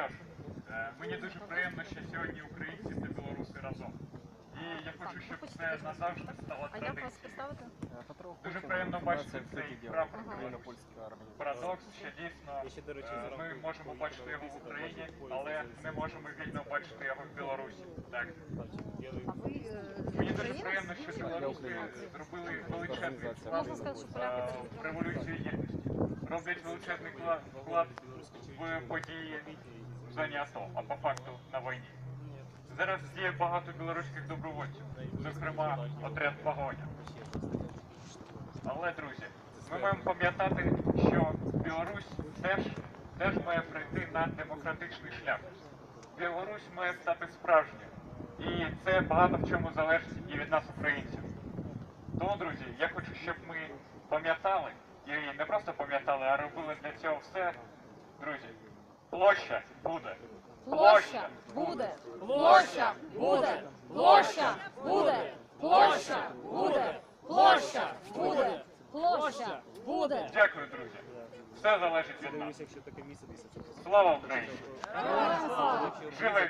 що ж, е, мені дуже приємно, що сьогодні українці та білоруси разом. І я хочу, щоб це назавжди стало традицією. Дуже приємно бачити цей прапор Білорусі. Парадокс, що дійсно е, ми можемо бачити його в Україні, але не можемо вільно бачити його в Білорусі. Так. Е, Мені дуже приємно, що білоруси зробили величезний вклад в революцію єдності. Роблять величезний вклад в події зоні АТО, а по факту на війні. Зараз є багато білоруських добровольців, зокрема отряд погоня. Але, друзі, ми маємо пам'ятати, що Білорусь теж, теж має прийти на демократичний шлях. Білорусь має стати справжньою. І це багато в чому залежить і від нас, українців. Тому, друзі, я хочу, щоб ми пам'ятали, і не просто пам'ятали, а робили для цього все. Друзі, площа буде. Площа буде! Площа буде! Площа буде! Площа буде! Площа буде! Площа буде! Дякую, друзі. Все залежить від нас. Слава Україні! Слава! Живе